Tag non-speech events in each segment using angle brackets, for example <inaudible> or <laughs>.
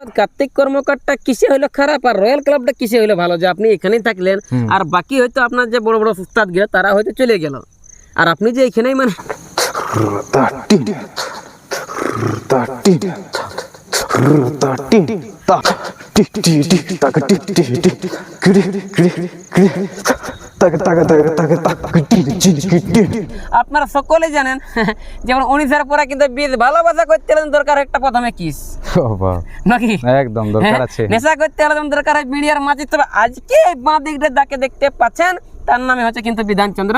কার্তিক কর্মকারটা কিসে হইল খারাপ আর রয়্যাল ক্লাবটা কিসে হইল ভালো যে আপনি এখানেই থাকলেন আর বাকি হয়তো আপনার যে বড় বড় উস্তাদ গিয়ে তারা হয়তো চলে গেল আর আপনি যে এখানেই মানে আপনারা সকলে জানেন যেমন উনিশের পরে কিন্তু বীজ ভালোবাসা করতে হলে দরকার একটা প্রথমে কিস নাকি একদম দরকার হ্যাঁ, আছে নেশা করতে হলে দরকার হয় বিড়িয়ার মাঝে তবে আজকে বাঁ দিকটা যাকে দেখতে পাচ্ছেন তার নামে হচ্ছে কিন্তু বিধানচন্দ্র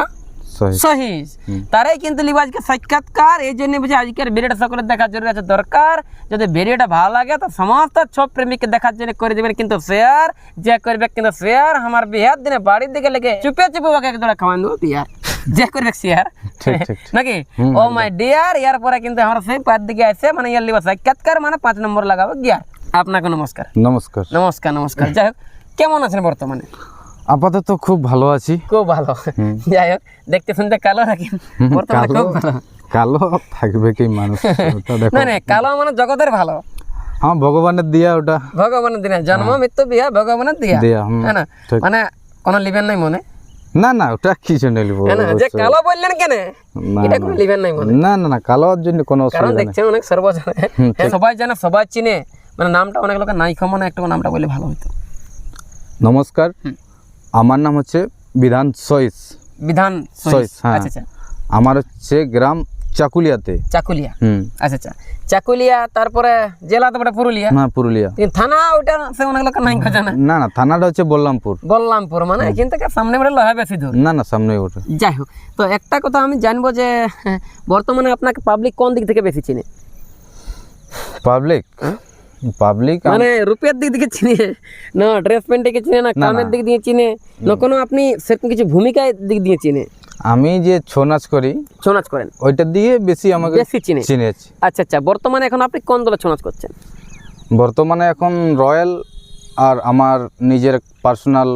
সহিস তারাই কিন্তু লিবাজকে সাক্ষাৎকার এই জন্য বুঝে আজকের ভিডিওটা সকলে দেখার জরুরি আছে দরকার যদি ভিডিওটা ভালো লাগে তো সমস্ত সব প্রেমিককে দেখার জন্য করে দেবেন কিন্তু শেয়ার যে করবে কিন্তু শেয়ার আমার বিহার দিনে বাড়ির দিকে লেগে চুপে চুপে ওকে এক জোড়া খাওয়ান দেবো বিহার যে করবে শেয়ার ঠিক, ঠিক, ঠিক। নাকি ও মাই ডিয়ার ইয়ার পরে কিন্তু আমার সেই পার দিকে আসে মানে ইয়ার লিবা সাক্ষাৎকার মানে পাঁচ নম্বর লাগাবো গিয়ার আপনাকে নমস্কার নমস্কার নমস্কার নমস্কার যাই হোক কেমন আছেন বর্তমানে আপাতত খুব ভালো আছি। খুব ভালো। যাই হোক দেখতে শুনতে কালো বর্তমানে কালো। খুব ভালো। কালো থাকবে কি মানুষ? না না কালো মানে জগতের ভালো। হ্যাঁ ভগবানের দিয়া ওটা। ভগবানের দিনে জন্ম মৃত্যু বিয়া ভগবানের দিয়া। দেয়া হ্যাঁ না? মানে কোনো লিবেন নাই মনে? না না ওটা নেই বলব, হ্যাঁ না যে কালো বললেন কেন? এটা কোনো লিবেন নাই মনে। না না না কালোর জন্য কোনো কারণ অসুবিধা নেই। দেখছেন অনেক সর্বজনে। হ্যাঁ, সবাই জানে সবাই চিনে। মানে নামটা অনেক লোকের নাই ক্ষমা একটু নামটা বলে ভালো হতো নমস্কার। আমার নাম হচ্ছে বিধান সইস। বিধান। সহিস, হ্যাঁ। আচ্ছা আচ্ছা। আমার হচ্ছে গ্রাম চাকুলিয়াতে। চাকুলিয়া। হুম। আচ্ছা আচ্ছা। চাকুলিয়া তারপরে জেলা তারপরে পুরুলিয়া। না পুরুলিয়া। কিন্তু থানা ওটা সে অনেক লোকের নাই খোঁজে না না না থানাটা হচ্ছে বললামপুর। বল্লামপুর মানে এখান থেকে সামনে বেরোলে হয় বেশি দূর। না না সামনে ওটা যাই হোক তো একটা কথা আমি জানব যে হ্যাঁ, বর্তমানে আপনাকে পাবলিক কোন দিক থেকে বেশি চিনে? পাবলিক পাবলিক মানে রূপের দিক থেকে চিনে না ড্রেস প্যান্ট থেকে চিনে না কামের দিক দিয়ে চিনে না কোনো আপনি সেরকম কিছু ভূমিকায় দিক দিয়ে চিনে? আমি যে ছৌ নাচ করি ছৌ নাচ করেন? ওইটার দিয়ে বেশি আমাকে বেশি চিনে। চিনেছি। আচ্ছা আচ্ছা বর্তমানে এখন আপনি কোন দলে ছৌ নাচ করছেন? বর্তমানে এখন রয়্যাল আর আমার নিজের পার্সোনাল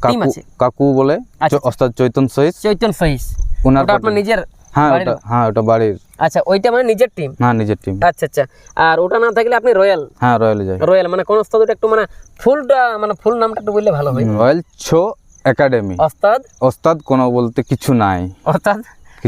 কাকু? কাকু বলে আচ্ছা, চ- ওস্তাদ চৈতন সহিস চৈতন সহিস ওনার আপনার নিজের হ্যাঁ ওটা হ্যাঁ ওটা বাড়ির। আচ্ছা ওইটা মানে নিজের টিম হ্যাঁ নিজের টিম আচ্ছা আচ্ছা। আর ওটা না থাকলে আপনি রয়্যাল? হ্যাঁ রয়্যালে যাই। রয়্যাল মানে কোন ওস্তাদ একটু মানে ফুলটা মানে ফুল নামটা একটু বললে ভালো হয়। Royal Chhau academy. ওস্তাদ? ওস্তাদ কোনো বলতে কিছু নাই। ওস্তাদ?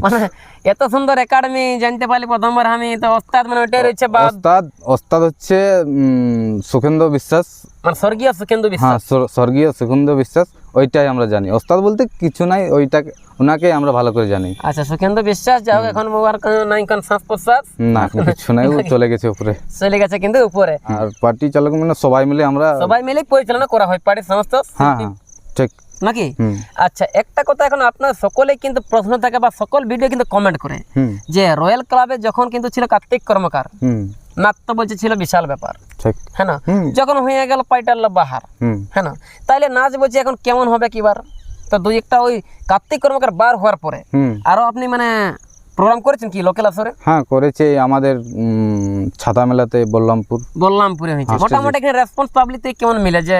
মানে এত সুন্দর একাডেমি জানতে পারলি প্রথমবার আমি তো ওস্তাদ মানে ওইটাই রয়েছে বা ওস্তাদ ওস্তাদ হচ্ছে উম, সুখেন্দ্র বিশ্বাস। মানে স্বর্গীয় সুখেন্দু বিশ্বাস। হ্যাঁ স্বর্গীয় সুখেন্দ্র বিশ্বাস ওইটাই আমরা জানি। ওস্তাদ বলতে কিছু নাই ওইটাকে ওনাকে আমরা ভালো করে জানি। আচ্ছা সুখেন্দু বিশ্বাস যাও এখন মোবার নাই কোন শ্বাস প্রশ্বাস না কিছু নাই ও চলে গেছে উপরে। চলে গেছে কিন্তু উপরে। আর পার্টি চালক মানে সবাই মিলে আমরা সবাই মিলে পরিচালনা করা হয় পার্টির সমস্ত হ্যাঁ হ্যাঁ ঠিক। নাকি? আচ্ছা একটা কথা এখন আপনার সকলে কিন্তু প্রশ্ন থাকে বা সকল ভিডিও কিন্তু কমেন্ট করে যে রয়্যাল ক্লাবে যখন কিন্তু ছিল কার্তিক কর্মকার নাট্য বলছে ছিল বিশাল ব্যাপার। হ্যাঁ না? যখন হয়ে গেল পাইটাল্লা বাহার। হ্যাঁ না? তাইলে নাচ বলছে এখন কেমন হবে কিবার? তো দুই একটা ওই কার্তিক কর্মকার বার হওয়ার পরে। আরও আপনি মানে প্রোগ্রাম করেছেন কি লোকাল আসরে হ্যাঁ করেছে আমাদের ছাতা মেলাতে বল্লামপুর। বল্লামপুরে হয়েছে। মোটামুটি এখানে রেসপন্স পাবলিক থেকে কেমন মিলে যে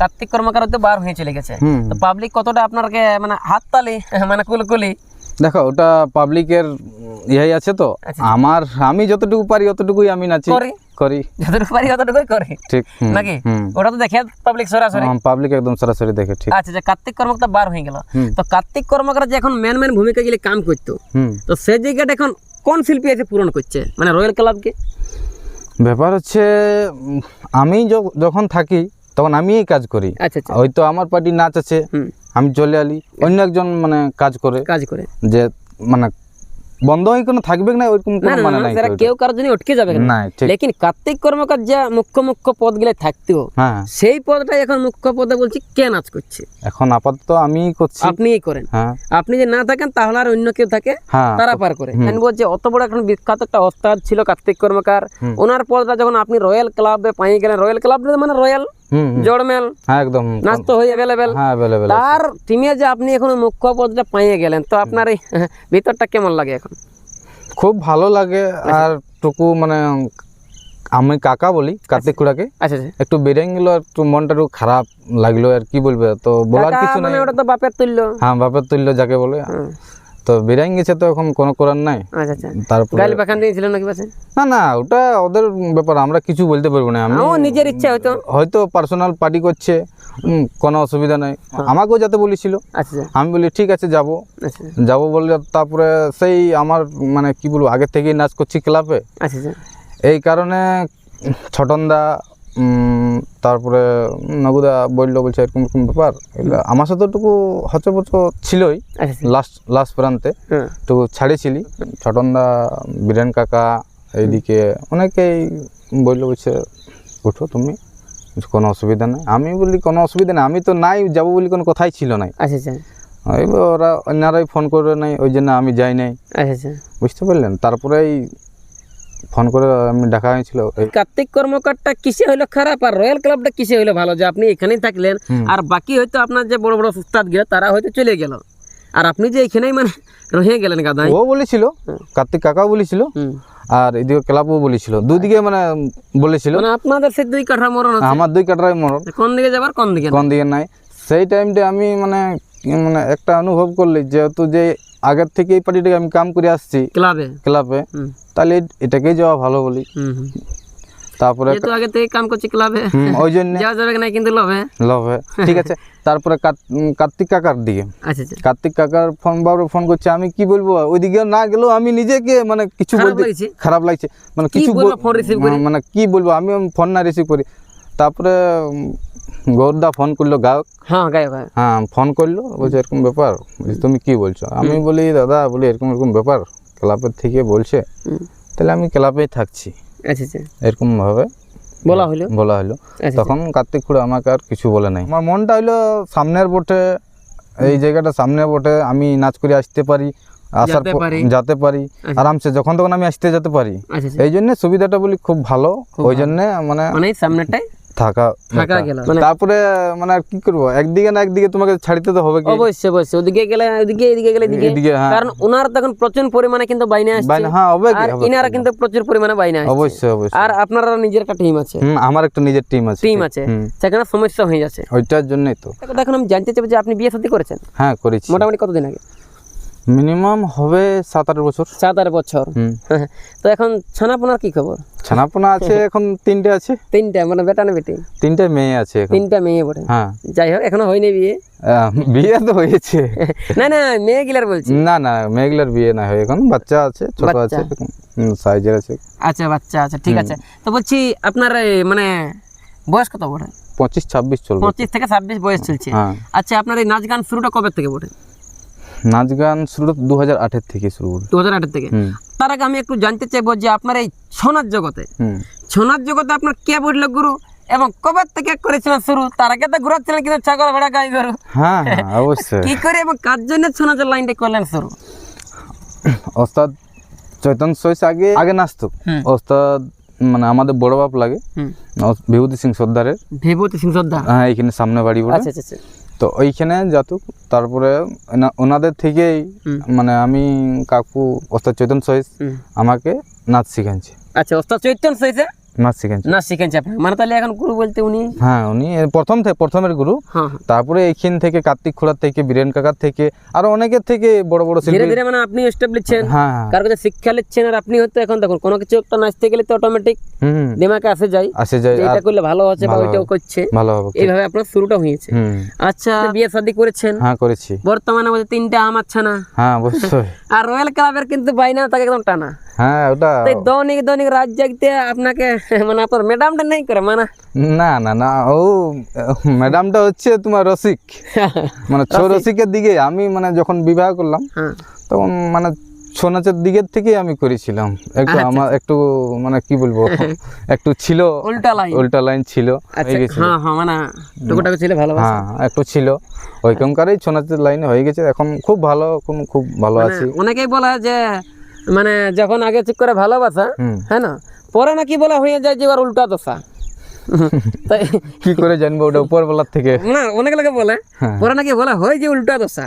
কার্তিক কর্মকার তো বার হয়ে চলে গেছে? তো পাবলিক কতটা আপনারকে মানে হাত তালি <laughs> মানে কুলকুলি? দেখো ওটা পাবলিকের ইহাই আছে তো। আচ্ছা। আমার আমি যতটুকু পারি অতটুকুই আমি নাচি। করি। যতটুকু পারি ততটুকুই করে। ঠিক নাকি? ওটা তো দেখে পাবলিক সরাসরি। পাবলিক একদম সরাসরি দেখে ঠিক। আচ্ছা যে কার্তিক কর্মকার বার হয়ে গেল। তো কার্তিক কর্মকার যে এখন মেন মেন ভূমিকা গেলে কাম করতো তো সেই জায়গাটা এখন কোন শিল্পী এসে পূরণ করছে? মানে রয়্যাল ক্লাবকে ব্যাপার হচ্ছে আমি যখন থাকি তখন আমি এই কাজ করি। আচ্ছা আচ্ছা। হয়তো আমার পার্টি নাচ আছে আমি চলে আলি অন্য একজন মানে কাজ করে। কাজ করে। যে মানে বন্ধ হয়ে কোনো থাকবে না কোনো মানে নাই কেউ কারোর জন্য অটকে যাবে না লেকিন কার্তিক কর্মকার যা মুখ্য মুখ্য পদগুলো হ্যাঁ। সেই পদটা এখন মুখ্য পদে বলছি কে নাচ করছে? এখন আপাতত আমি করছি। আপনিই করেন। হ্যাঁ। আপনি যে না থাকেন তাহলে আর অন্য কেউ থাকে হ্যাঁ তারা পার করে। আমি বলছি অত বড় এখন বিখ্যাত একটা ওস্তাদ ছিল কার্তিক কর্মকার। ওনার পদটা যখন আপনি রয়্যাল ক্লাবে পাই গেলেন রয়্যাল ক্লাব মানে রয়্যাল। জড়মেল হ্যাঁ একদম। নাচ তো হয়ে অ্যাভেলেবেল হ্যাঁ তার টিমে যে আপনি এখন মুখ্য পদটা পাইয়ে গেলেন তো আপনার এই ভিতরটা কেমন লাগে এখন? খুব ভালো লাগে আর টুকু মানে আমি কাকা বলি কার্তিক কুড়াকে আচ্ছা আচ্ছা। একটু বেরিয়ে গেল একটু মনটা একটু খারাপ লাগল আর কি বলবে তো বলার কিছু নাই। মানে ওটা তো বাপের তুল্য। হ্যাঁ বাপের তুল্য যাকে বলে। তো বেরিয়ে গেছে তো এখন কোনো করার নাই। আচ্ছা আচ্ছা। তারপরে গালি পাখান দিয়েছিল নাকি পাশে না না ওটা ওদের ব্যাপার আমরা কিছু বলতে পারব না। আমি নিজের ইচ্ছা হয়তো। হয়তো পার্সোনাল পার্টি করছে কোনো অসুবিধা নাই। আমাকেও যাতে বলেছিল। আচ্ছা আচ্ছা, আমি বলি ঠিক আছে যাব। যাব বললে তারপরে সেই আমার মানে কি বলব আগের থেকেই নাচ করছি ক্লাবে। এই কারণে ছটনদা তারপরে নগুদা বলল বলছে এরকম এরকম ব্যাপার। আমার সাথে একটু হচপচ ছিলই আচ্ছা আচ্ছা। লাস্ট লাস্ট প্রান্তে। হ্যাঁ। একটু ছাড়েছিলি ছটনদা বীরেন কাকা এইদিকে অনেকেই বলল বলছে উঠো তুমি কোনো অসুবিধা নেই। আমি বলি কোনো অসুবিধা নেই আমি তো নাই যাব বলি কোনো কথাই ছিল নাই। আচ্ছা আচ্ছা। ওরা অন্যরাই ফোন করে নাই ওই জন্য আমি যাই নাই। আচ্ছা আচ্ছা। বুঝতে পারলেন? তারপরেই ফোন করে আমি ডাকা হয়েছিল। কার্তিক কর্মকারটা কিসে হইল খারাপ আর রয়্যাল ক্লাবটা কিসে হইল ভালো? যে আপনি এখানেই থাকলেন আর বাকি হয়তো আপনার যে বড় বড় উস্তাদ গিয়ে তারা হয়তো চলে গেল। আর আপনি যে এখানেই মানে রয়ে গেলেন গাদাই ও বলেছিল কার্তিক কাকাও বলেছিল আর এদিকে ক্লাবও বলেছিল। দুদিকে মানে বলেছিল। মানে আপনাদের সে দুই কাঠা মরণ আছে। আমার দুই কাটারাই মরণ। কোন দিকে যাবার কোন দিকে কোন দিকে নাই। সেই টাইমটা আমি মানে মানে একটা অনুভব করলি যেহেতু যে আগের থেকে এই পার্টিটাকে আমি কাম করে আসছি ক্লাবে? ক্লাবে তাহলে এটাকেই যাওয়া ভালো বলি। তারপরে যেহেতু আগে থেকে কাম করছি ক্লাবে ওই জন্য। যাওয়া যাবে না কিন্তু লবে লভে। <laughs> ঠিক আছে তারপরে কার্তিক কাকার দিকে। আচ্ছা আচ্ছা। কার্তিক কাকার ফোন বাবু ফোন করছে আমি কি বলব? ওইদিকে না গেলেও আমি নিজেকে মানে কিছু বলতে খারাপ লাগছে। মানে কিছু? মানে কি বলব? আমি ফোন না রিসিভ করি। তারপরে গৌরদা ফোন করল গায়ক? হ্যাঁ গায়ক হ্যাঁ ফোন করল বলছে এরকম ব্যাপার তুমি কি বলছো? আমি বলি দাদা বলি এরকম এরকম ব্যাপার ক্লাবের থেকে বলছে। তাহলে আমি ক্লাবেই থাকছি। আচ্ছা আচ্ছা। এরকম ভাবে বলা হলো? বলা হলো। আচ্ছা তখন কার্তিক খুড়ে আমাকে আর কিছু বলে নাই। আমার মনটা হইল সামনের বটে এই জায়গাটা সামনে বটে আমি নাচ করে আসতে পারি আসার যেতে পর- পারি। যেতে পারি। আরামসে যখন তখন আমি আসতে যেতে পারি। এই জন্য সুবিধাটা বলি খুব ভালো ওই জন্য মানে মানে সামনেটাই থাকা থাকা গেল মানে তারপরে মানে কি করব? একদিকে না একদিকে তোমাকে ছাড়িতে তো হবে অবশ্যই অবশ্যই। ওদিকে গেলে ওদিকে এদিকে গেলে এদিকে। হ্যাঁ। কারণ ওনার তখন প্রচুর পরিমাণে কিন্তু বাইনে আসছে। হ্যাঁ হবে আর ইনারা কিন্তু প্রচুর পরিমাণে বাইনে আসছে। অবশ্যই অবশ্যই। আর আপনারা নিজের একটা টিম আছে। হুম আমার একটা নিজের টিম আছে। টিম আছে। সেখানে সমস্যা হয়ে যাচ্ছে। ওইটার জন্যই তো। এখন আমি জানতে চাইব যে আপনি বিয়ে শাদী করেছেন? হ্যাঁ করেছি। মোটামুটি কতদিন আগে? মিনিমাম হবে সাত আট বছর। সাত আট বছর। <laughs> তো এখন ছানাপোনার কি খবর? ছানাপোনা আছে <laughs> এখন তিনটে আছে। তিনটা মানে বেটা না বেটি? তিনটে মেয়ে আছে তিনটা মেয়ে বটে। হ্যাঁ। যাই হোক এখনও হয়নি বিয়ে। বিয়ে তো হয়েছে। <laughs> না না মেয়ে গিলার বলছি। না না মেয়েগুলোর বিয়ে না হয় এখন। বাচ্চা আছে ছোট। আছে সাইজের আছে। আচ্ছা বাচ্চা আছে ঠিক আছে। তো বলছি আপনার মানে বয়স কত বটে? পঁচিশ ছাব্বিশ চলবে। পঁচিশ থেকে ছাব্বিশ বয়স চলছে। হ্যাঁ। আচ্ছা আপনার এই নাচ গান শুরুটা কবে থেকে বটে? নাচ গান শুরু দু হাজার আটের থেকে শুরু দু হাজার আটের থেকে? তার আগে আমি একটু জানতে চাইব যে আপনার এই ছনার জগতে ছনার জগতে আপনার কে বলল গুরু? এবং কবে থেকে করেছিলেন শুরু? তার আগে তো ঘুরাচ্ছিলেন কিন্তু ছাগল ভেড়া গাই গরু। হ্যাঁ হ্যাঁ অবশ্যই। কি করে এবং কার জন্য ছনাচের লাইনটা করলেন শুরু? ওস্তাদ চৈতন সৈস আগে আগে নাচতো। ওস্তাদ মানে আমাদের বড় বাপ লাগে। বিভূতি সিং সর্দারের। বিভূতি সিং সর্দার? হ্যাঁ এখানে সামনে বাড়ি আচ্ছা আচ্ছা আচ্ছা। তো ওইখানে যাতুক তারপরে ওনা- ওনাদের থেকেই মানে আমি কাকু ওস্তাদ চৈতন্য সহিস আমাকে নাচ শিখাচ্ছি আচ্ছা ওস্তাদ চৈতন্য সইছে নাচ শিখাচ্ছে না শিখেছে আপনার। মানে তাহলে এখন গুরু বলতে উনি? হ্যাঁ উনি প্রথম থেকে প্রথমের গুরু। তারপরে এইখান থেকে কার্তিক খোড়ার থেকে বীরেন কাকার থেকে আরও অনেকের থেকে বড় বড় ধীরে ধীরে মানে আপনি স্টেপ নিচ্ছেন হ্যাঁ হ্যাঁ। কাছে শিক্ষা নিচ্ছেন আর আপনি হয়তো এখন দেখুন কোনো কিছু একটা নাচতে গেলে তো অটোমেটিক দিমাগে আসে যায়। আসে যায় এটা করলে ভালো বা ওইটাও করছে। ভালো হবে এইভাবে আপনার শুরুটা হয়েছে। আচ্ছা বিয়ে শাদী করেছেন? হ্যাঁ করেছি। বর্তমানে আমাদের তিনটা আম আচ্ছা না? হ্যাঁ অবশ্যই। <laughs> আর রয়্যাল ক্লাবের কিন্তু বাইনা তাকে একদম টানা। হ্যাঁ ওটা দৈনিক দৈনিক রাত জাগতে আপনাকে মানে আপনার ম্যাডামটা নেই করে মানে? না না না ও ম্যাডামটা হচ্ছে তোমার রসিক। <laughs> মানে ছৌ রসিকের দিকে আমি মানে যখন বিবাহ করলাম হ্যাঁ। তখন মানে ছৌ নাচের দিকের থেকেই আমি করেছিলাম। একটু আচ্ছা, আমার একটু মানে কি বলব <laughs> একটু ছিল উল্টা লাইন উল্টা লাইন ছিল আচ্ছা হয়ে হ্যাঁ মানে টুকুটাকে ছিল ভালো হ্যাঁ একটু ছিল। ওইখানকারই ছৌ নাচের লাইনে হয়ে গেছে এখন খুব ভালো খুব ভালো মানে আছি। অনেকেই বলে যে মানে যখন আগে ঠিক করে ভালোবাসা হ্যাঁ না? পরে নাকি বলা হয়ে যায় যে উল্টা দশা <laughs> তাই কি করে জানব ওটা উপরবেলার থেকে? না অনেক লোকে বলে হ্যাঁ। পরে নাকি বলা হয় যে উল্টা দশা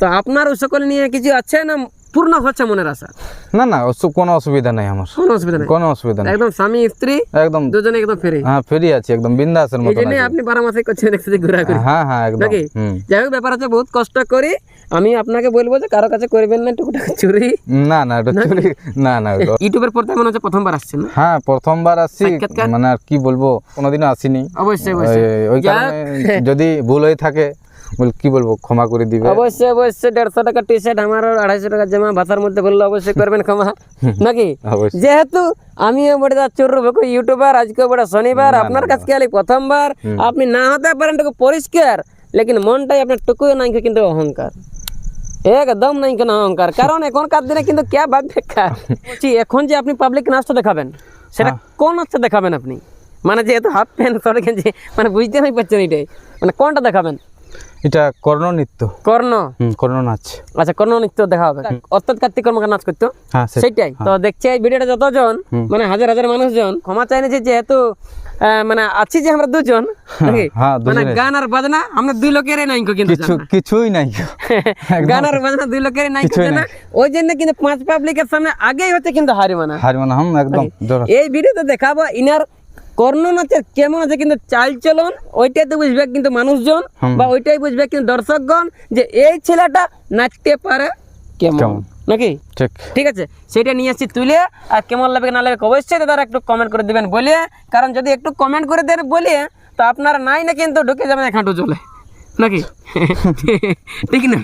তো আপনার ওই সকল নিয়ে কিছু আছে না পূর্ণ হচ্ছে মনের আশা? না না কোনো অসুবিধা নেই আমার। কোনো অসুবিধা নেই? কোনো অসুবিধা নেই। একদম স্বামী স্ত্রী একদম। দুজনে একদম ফেরে। হ্যাঁ ফেরি আছি একদম বিন্দাসের এই মতো জন্য আপনি বারো মাসে করছেন একসাথে ঘোরাঘুরি। হ্যাঁ হ্যাঁ একদম। নাকি? যাই হোক ব্যাপার আছে বহুত কষ্ট করি। আমি আপনাকে বলব যে কারও কাছে করবেন না টুকুটাকে চুরি। না না এটা চুরি না না ইউটিউবের পর মনে হচ্ছে প্রথমবার আসছেন হ্যাঁ প্রথমবার আসছি। মানে আর কি বলব কোনোদিনও আসিনি। অবশ্যই অবশ্যই। ওই- কারণে যদি ভুল হয়ে থাকে বল কি বলব ক্ষমা করে দিবে। অবশ্যই অবশ্যই দেড়শো টাকা টি শার্ট আমার আড়াইশো টাকা জামা ভাষার মধ্যে বললে অবশ্যই করবেন ক্ষমা। নাকি? <laughs> যেহেতু আমিও বড় চোর রূপক ইউটিউবার আজকে বড় শনিবার। আপনার কাছে প্রথমবার। আপনি না হতে পারেন পরিষ্কার। লেকিন মনটাই আপনার টুকুও নাই কিন্তু অহংকার। একদম নাই কেন অহংকার? কারণ এখনকার দিনে কিন্তু কে ভাববে? বলছি, এখন যে আপনি পাবলিক নাচটা দেখাবেন সেটা কোন নাচটা দেখাবেন আপনি? মানে যেহেতু হাফ প্যান্ট সরে গেছে মানে বুঝতে নাই পারছেন এটাই। মানে কোনটা দেখাবেন? এটা কর্ণ নৃত্য। কর্ণ? হুম কর্ণ নাচ। আচ্ছা কর্ণ নৃত্য দেখা হবে। অর্থাৎ কার্তিক কর্মকার নাচ করতো? হ্যাঁ সেটাই তো দেখছি এই ভিডিওটা যতজন মানে হাজার হাজার মানুষজন ক্ষমা চাইনি নিয়েছে যেহেতু মানে আছি যে আমরা দুজন হ্যাঁ, মানে গান আর বাজনা আমরা দুই লোকেরই নাই কিন্তু কিছু কিছুই নাই <laughs> গান আর বাজনা দুই লোকেরই নাই ওই জন্য কিন্তু পাঁচ পাবলিকের সামনে আগেই হচ্ছে কিন্তু হারি মানা হার মানে হাম একদম এই ভিডিওতে দেখাবো ইনার কর্ণ নাচের কেমন আছে কিন্তু চাল চলন ওইটাই তো বুঝবে কিন্তু মানুষজন বা ওইটাই বুঝবে কিন্তু দর্শকগণ যে এই ছেলেটা নাচতে পারে কেমন। নাকি? ঠিক। ঠিক আছে সেটা নিয়ে আসছি তুলে আর কেমন লাগবে না লাগবে অবশ্যই তারা একটু কমেন্ট করে দিবেন বলে। কারণ যদি একটু কমেন্ট করে দেন বলে তো আপনারা নাই না কিন্তু ঢুকে যাবেন এক হাঁটু চলে নাকি? <laughs> ঠিক না?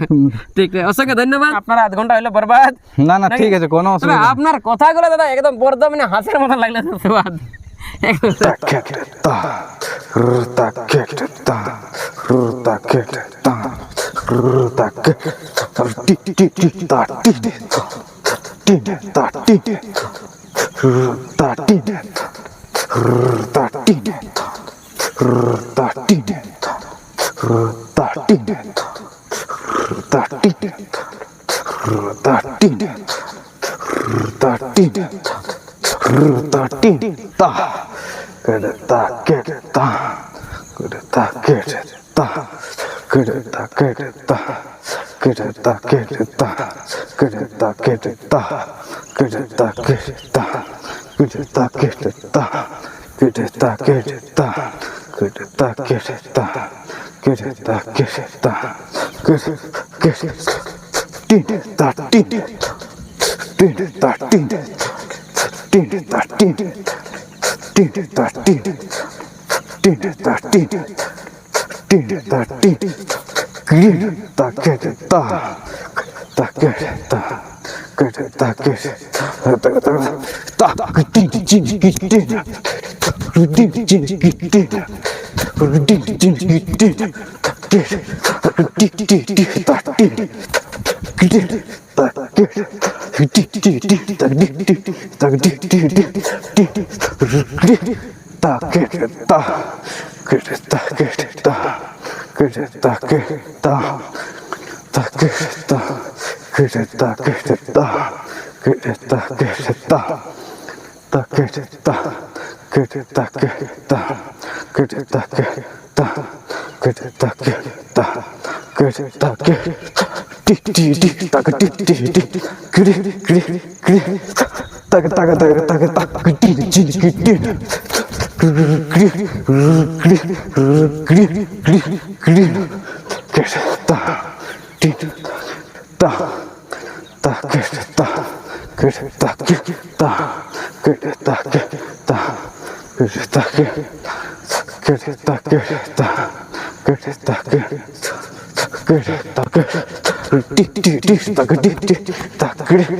ঠিক আছে অসংখ্য ধন্যবাদ। আপনারা আধ ঘণ্টা হইল বরবাদ। না না ঠিক আছে কোনো অসুবিধা আপনার কথাগুলো দাদা একদম বর্ধ মানে হাসির মতন লাগল ধন্যবাদ tak ti ti ti ta ti ti ta ti ta ti ta ti ta ti ta ti ta ti ta ti ta ti ta ti ta ta ta ta ta ta kırıta kırıta kırıta kırıta kırıta kırıta kırıta kırıta kırıta kırıta kırıta kırıta kırıta kırıta kırıta kırıta kırıta kırıta din da din din da din din da din din da din din da din tinta, tinta, grinta, queta, ta, ta ta queta, ta, ke ta ke ta ta ta ki quitin, chin, quitin, rudin, chin, quitin, rudin, chin, ta ta, ta, ta, ta, ta, 그랬다 그랬다 그랬다 그랬다. 다 그랬다 그랬다 그랬다. 그랬다 그랬다. 다 그랬다 그랬다 그랬다. 그랬다 그랬다. 그랬다 그랬다. 그랬다 그랬다. 띠띠띠 따가 띠띠띠. 그래 그래 그래. 따가 따가 따가 따가 따가. 그 띠 띠, 띠, 띠. 그랬다 그랬다 그랬다 그랬다 그랬다 그랬다 그랬다 그랬다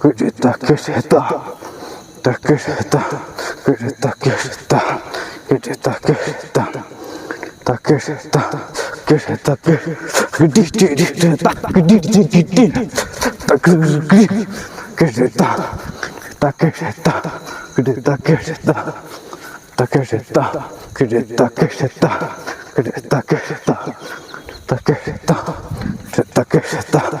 Кыжыта, кыжыта. Та кыжыта. Кыжыта, кыжыта. Кыжыта, кыжыта. Та кыжыта. Кыжыта, кыжыта. Та кыжыта. Кыжыта. Та кыжыта. Кыжыта, кыжыта. Та кыжыта. Кыжыта, кыжыта. Кыжыта, кыжыта. Та кыжыта. Та кыжыта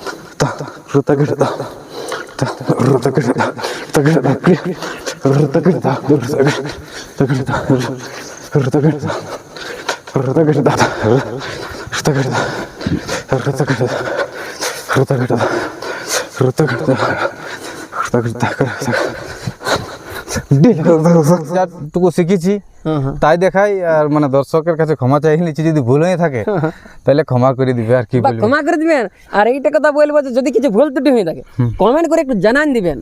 টুকু শিখেছি হ্যাঁ। তাই দেখাই আর মানে দর্শকের কাছে ক্ষমা চাই নিচ্ছি যদি ভুল হয়ে থাকে হ্যাঁ, হ্যাঁ। তাহলে ক্ষমা করে দিবে আর কি ক্ষমা করে দিবেন। আর এইটা কথা বলব যে যদি কিছু ভুল ত্রুটি হয়ে থাকে কমেন্ট করে একটু জানান দিবেন।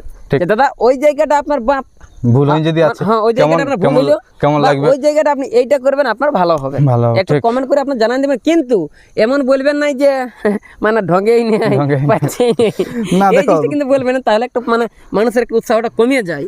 দাদা ওই জায়গাটা আপনার বাপ কিন্তু এমন বলবেন না যে মানে ঢঙ্গেই নেই কিন্তু বলবেন তাহলে একটু মানে মানুষের একটু উৎসাহটা কমিয়ে যায়।